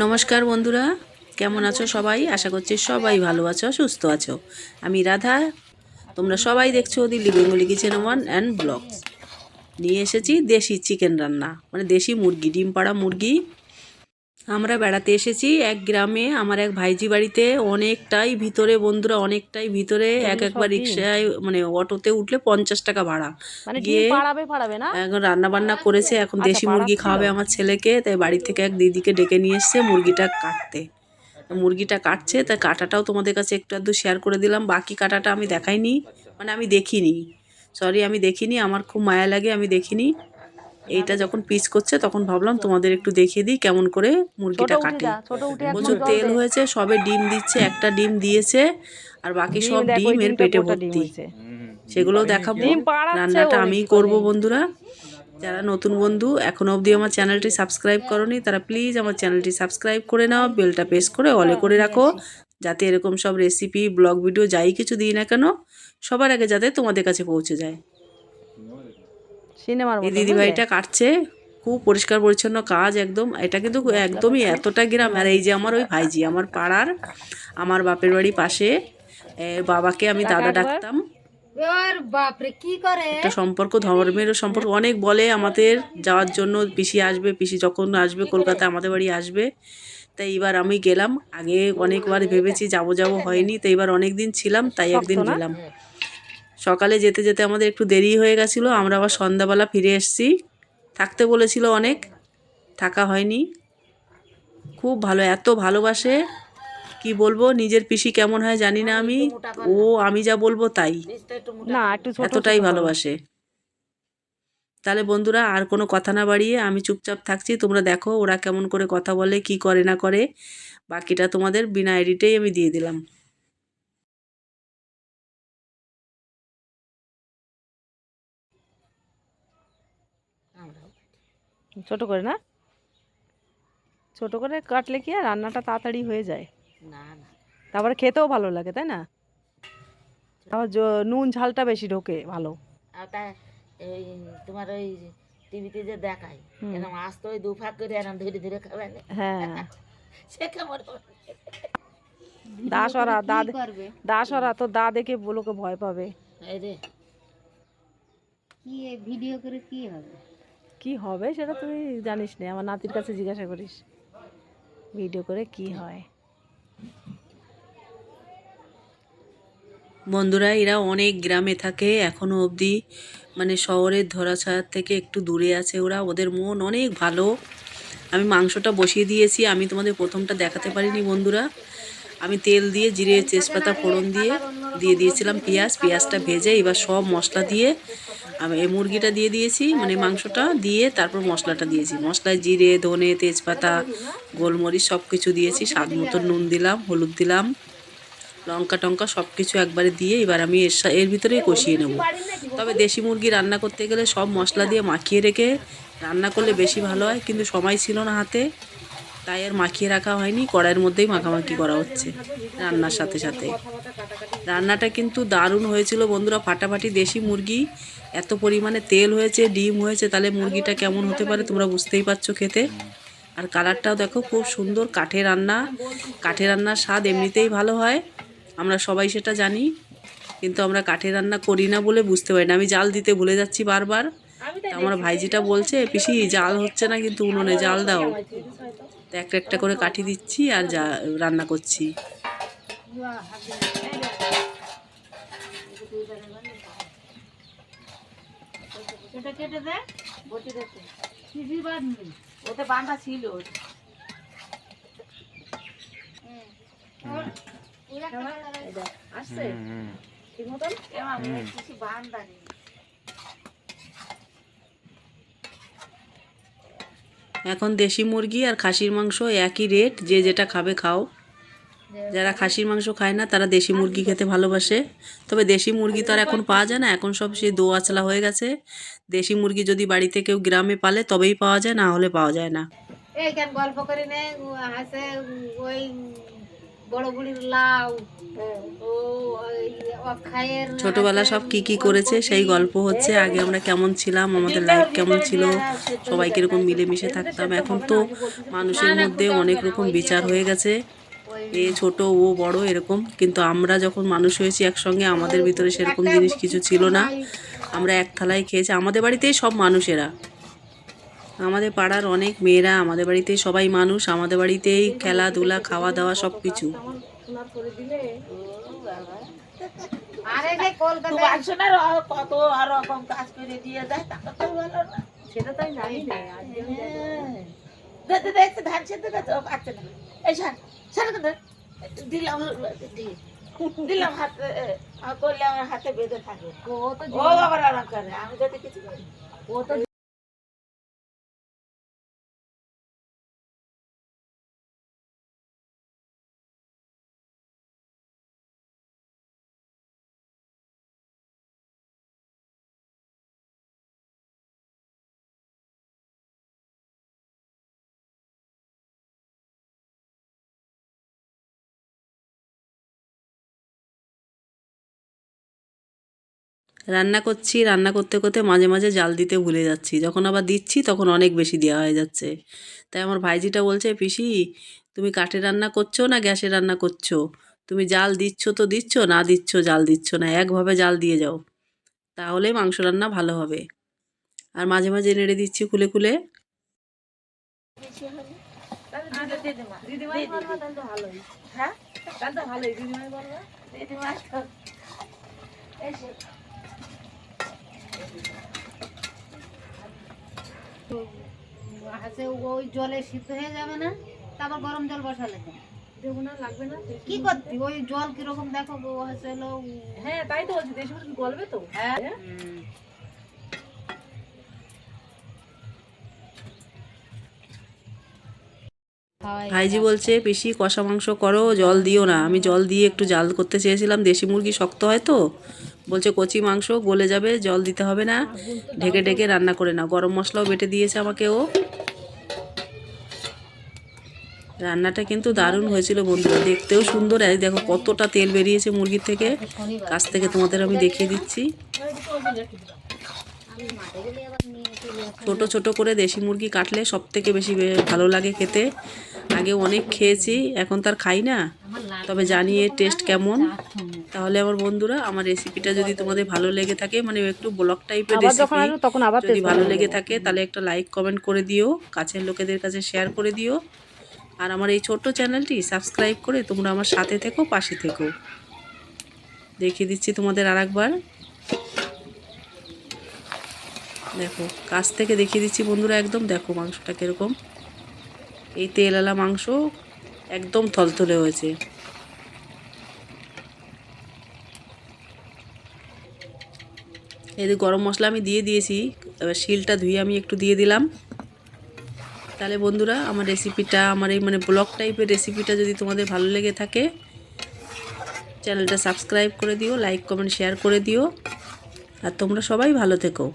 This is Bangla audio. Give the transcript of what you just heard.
নমস্কার বন্ধুরা, কেমন আছো সবাই? আশা করছি সবাই ভালো আছো, সুস্থ আছো। আমি রাধা, তোমরা সবাই দেখছ Delhi Bengali kitchen one and blogs. নিয়ে এসেছি দেশি চিকেন রান্না মানে দেশি মুরগি, ডিম পাড়া মুরগি। আমরা বেড়াতে এসেছি এক গ্রামে আমার এক ভাইজি বাড়িতে। অনেকটাই ভিতরে বন্ধুরা অনেকটাই ভিতরে। এক একবার রিক্সায় মানে অটোতে উঠলে পঞ্চাশ টাকা ভাড়া। মানে গিয়ে এখন রান্না বান্না করেছে এখন আচ্ছা, দেশি মুরগি খাওয়াবে আমার ছেলেকে তাই বাড়ি থেকে এক দিদিকে ডেকে নিয়ে এসছে মুরগিটা কাটতে। মুরগিটা কাটছে তাই কাটাটাও তোমাদের কাছে একটু আধটু শেয়ার করে দিলাম। বাকি কাটাটা আমি দেখাইনি মানে আমি দেখিনি। সরি আমি দেখিনি আমার খুব মায়া লাগে আমি দেখিনি। এইটা যখন পিস করছে তখন ভাবলাম তোমাদের একটু দেখিয়ে দিই কেমন করে মুরগিটা কাটে। প্রচুর তেল হয়েছে সবে ডিম দিচ্ছে একটা ডিম দিয়েছে আর বাকি সব ডিম এর পেটে ভর্তি। সেগুলো দেখাবো রান্নাটা আমি করব বন্ধুরা। যারা নতুন বন্ধু এখনও অবধি আমার চ্যানেলটি সাবস্ক্রাইব করনি তারা প্লিজ আমার চ্যানেলটি সাবস্ক্রাইব করে নাও বেলটা প্রেস করে অলে করে রাখো যাতে এরকম সব রেসিপি ব্লগ ভিডিও যাই কিছু দিই না কেন সবার আগে যাতে তোমাদের কাছে পৌঁছে যায়। সিনেমার এই মতো দিদি ভাইটা কাটছে খুব পরিষ্কার পরিচ্ছন্ন কাজ একদম এটা কিন্তু একদমই এতটা গ্রাম। আর এই যে আমার ওই ভাইজি আমার পাড়ার আমার বাপের বাড়ি পাশে বাবাকে আমি দাদা ডাকতাম। একটা সম্পর্ক ধর্মের সম্পর্ক অনেক বলে আমাদের যাওয়ার জন্য পিসি আসবে পিসি যখন আসবে কলকাতা আমাদের বাড়ি আসবে। তাই এবার আমি গেলাম আগে অনেকবার ভেবেছি যাব যাব হয়নি তো এবার অনেক দিন ছিলাম তাই একদিন গেলাম। সকালে যেতে যেতে আমাদের একটু দেরি হয়ে গেছিল আমরা আবার সন্ধ্যাবেলা ফিরে এসেছি। থাকতে বলেছিল অনেক থাকা হয়নি। খুব ভালো এত ভালোবাসে কি বলব নিজের পিসি কেমন হয় জানি না আমি ও আমি যা বলব তাই। না এতটাই ভালোবাসে। তাহলে বন্ধুরা আর কোনো কথা না বাড়িয়ে আমি চুপচাপ থাকছি তোমরা দেখো ওরা কেমন করে কথা বলে কি করে না করে বাকিটা তোমাদের বিনা এডিটেই আমি দিয়ে দিলাম। ছোট করে না? ছোট করে কাটলে কি আর রান্নাটা তাড়াতাড়ি হয়ে যায়? না না। তারপরে খেতেও ভালো লাগে তাই না? তারপর জ- নুন ঝালটা বেশি ঢোকে ভালো। আর তা ওই তোমার ওই টিভিতে যে দেখায় এরকম আসতো ওই দুফাক করে এরকম ধীরে ধীরে খাবে হ্যাঁ। সে কেমন হবে? দাসরা দা দাসরা তো দা দেখে লোকে ভয় পাবে। এই রে। কি ভিডিও করে কি হবে? কি হবে সেটা তুই জানিস না আমার নাতির কাছে জিজ্ঞাসা করিস। ভিডিও করে কি হয়। বন্ধুরা এরা অনেক গ্রামে থাকে এখনও অবধি মানে শহরের ধরাছায়ার থেকে একটু দূরে আছে ওরা ওদের মন অনেক ভালো। আমি মাংসটা বসিয়ে দিয়েছি আমি তোমাদের প্রথমটা দেখাতে পারিনি বন্ধুরা। আমি তেল দিয়ে জিরে তেজপাতা ফোড়ন দিয়ে দিয়ে দিয়েছিলাম পেঁয়াজ পেঁয়াজটা ভেজে এবার সব মশলা দিয়ে আমি এই মুরগিটা দিয়ে দিয়েছি মানে মাংসটা দিয়ে তারপর মশলাটা দিয়েছি। মশলায় জিরে, ধনে, তেজপাতা, গোলমরিচ সব কিছু দিয়েছি, স্বাদ মতো নুন দিলাম, হলুদ দিলাম, লঙ্কা টঙ্কা সব কিছু একবারে দিয়ে এবার আমি এর এর ভিতরেই কষিয়ে নেব। তবে দেশি মুরগি রান্না করতে গেলে সব মশলা দিয়ে মাখিয়ে রেখে রান্না করলে বেশি ভালো হয়, কিন্তু সময় ছিল না হাতে। তাই আর মাখিয়ে রাখা হয়নি, কড়াইয়ের মধ্যেই মাখামাখি করা হচ্ছে রান্নার সাথে সাথে। রান্নাটা কিন্তু দারুণ হয়েছিল বন্ধুরা, ফাটাফাটি দেশি মুরগি, এত পরিমাণে তেল হয়েছে, ডিম হয়েছে, তাহলে মুরগিটা কেমন হতে পারে তোমরা বুঝতেই পারছ খেতে। আর কালারটাও দেখো খুব সুন্দর, কাঠে রান্না, কাঠে রান্নার স্বাদ এমনিতেই ভালো হয়, আমরা সবাই সেটা জানি, কিন্তু আমরা কাঠে রান্না করি না বলে বুঝতে পারি না। আমি জাল দিতে ভুলে যাচ্ছি বারবার। আমার ভাইজিটা বলছে, পিসি, জাল হচ্ছে না, কিন্তু উনুনে জাল দাও। তো একটা একটা করে কাঠি দিচ্ছি আর যা রান্না করছি। এটা কেটে দে বটি দেখতে। সিসি বাঁধনি ওতে বাঁধা ছিল আসছে? ঠিক মতন? কিছু বাঁধা নেই। এখন দেশি মুরগি আর খাসির মাংস একই রেট যে যেটা খাবে খাও। যারা খাসির মাংস খায় না, তারা দেশি মুরগি খেতে ভালোবাসে। তবে দেশি মুরগি তো আর এখন পাওয়া যায় না, এখন সব সেই দো আচলা হয়ে গেছে। দেশি মুরগি যদি বাড়িতে কেউ গ্রামে পালে, তবেই পাওয়া যায়, না হলে পাওয়া যায় না। এই কেন গল্প করে নে ওই বড় বুড়ির লাউ। ও অক্ষয়ের ছোটবেলা সব কি কি করেছে সেই গল্প হচ্ছে। আগে আমরা কেমন ছিলাম আমাদের লাইফ কেমন ছিল সবাই কীরকম মিলেমিশে থাকতাম। এখন তো মানুষের মধ্যে অনেক রকম বিচার হয়ে গেছে। এ ছোট ও বড় এরকম। কিন্তু আমরা যখন মানুষ হয়েছি একসঙ্গে আমাদের ভিতরে সেরকম জিনিস কিছু ছিল না। আমরা এক থালায় খেয়েছি। আমাদের বাড়িতেই সব মানুষেরা। আমাদের পাড়ার অনেক মেয়েরা আমাদের বাড়িতেই সবাই মানুষ আমাদের বাড়িতেই খেলাধুলা খাওয়া দাওয়া সব কিছু কত আর রকম কাজ করে দিয়ে না সেটা তো জানি না। আজকে আমি জানি। দে দে দে একটু ধান সেদ্ধ গেছে ও না। এই সার সার দিলাম দিলাম হাতে করলে আমার হাতে বেঁধে থাকে। ও তো ও আবার আরাম করে আমি যদি কিছু করি। ও তো রান্না করছি, রান্না করতে করতে মাঝে মাঝে জাল দিতে ভুলে যাচ্ছি। যখন আবার দিচ্ছি তখন অনেক বেশি দেওয়া হয়ে যাচ্ছে। তাই আমার ভাইজিটা বলছে, পিসি, তুমি কাঠে রান্না করছ না গ্যাসে রান্না করছ? তুমি জাল দিচ্ছ তো দিচ্ছ, না দিচ্ছ জাল দিচ্ছ না, একভাবে জাল দিয়ে যাও। তাহলে মাংস রান্না ভালো হবে। আর মাঝে মাঝে নেড়ে দিচ্ছি খুলে খুলে। হ্যাঁ? তো হাসে ওই জলে সিদ্ধ হয়ে যাবে না তারপর গরম জল বসালে। দেবো না লাগবে না কি করতি ওই জল কীরকম দেখো হচ্ছে হ্যাঁ তাই তো বলছি দেশি গলবে তো। হ্যাঁ। ভাইজি বলছে পিসি কষা মাংস করো জল দিও না। আমি জল দিয়ে একটু জাল করতে চেয়েছিলাম দেশি মুরগি শক্ত হয় তো? বলছে কচি মাংস গলে যাবে জল দিতে হবে না। ঢেকে ঢেকে রান্না করে না গরম মশলাও বেটে দিয়েছে আমাকে ও। রান্নাটা কিন্তু দারুণ হয়েছিল বন্ধুরা দেখতেও সুন্দর। এই দেখো কতটা তেল বেরিয়েছে মুরগির থেকে। কাছ থেকে তোমাদের আমি দেখিয়ে দিচ্ছি। ছোট ছোট করে দেশি মুরগি কাটলে সব থেকে বেশি ভালো লাগে খেতে। আগে অনেক খেয়েছি এখন তার খাই না। তবে জানি এর টেস্ট কেমন। তাহলে আমার বন্ধুরা আমার রেসিপিটা যদি তোমাদের ভালো লেগে থাকে মানে একটু ব্লগ টাইপের রেসিপি তখন আবার যদি ভালো লেগে থাকে তাহলে একটা লাইক কমেন্ট করে দিও কাছের লোকেদের কাছে শেয়ার করে দিও। আর আমার এই ছোট্ট চ্যানেলটি সাবস্ক্রাইব করে তোমরা আমার সাথে থেকো পাশে থেকো। দেখিয়ে দিচ্ছি তোমাদের আর একবার দেখো কাছ থেকে দেখিয়ে দিচ্ছি বন্ধুরা একদম দেখো মাংসটা কীরকম। এই তেলালা মাংস একদম থলথলে হয়েছে। এই গরম মশলা আমি দিয়ে দিয়েছি, এবার শিলটা ধুয়ে আমি একটু দিয়ে দিলাম। তাহলে বন্ধুরা, আমার রেসিপিটা আমার এই মানে ব্লগ টাইপের রেসিপিটা যদি তোমাদের ভালো লেগে থাকে, চ্যানেলটা সাবস্ক্রাইব করে দিও লাইক কমেন্ট শেয়ার করে দিও। আর তোমরা সবাই ভালো থেকো।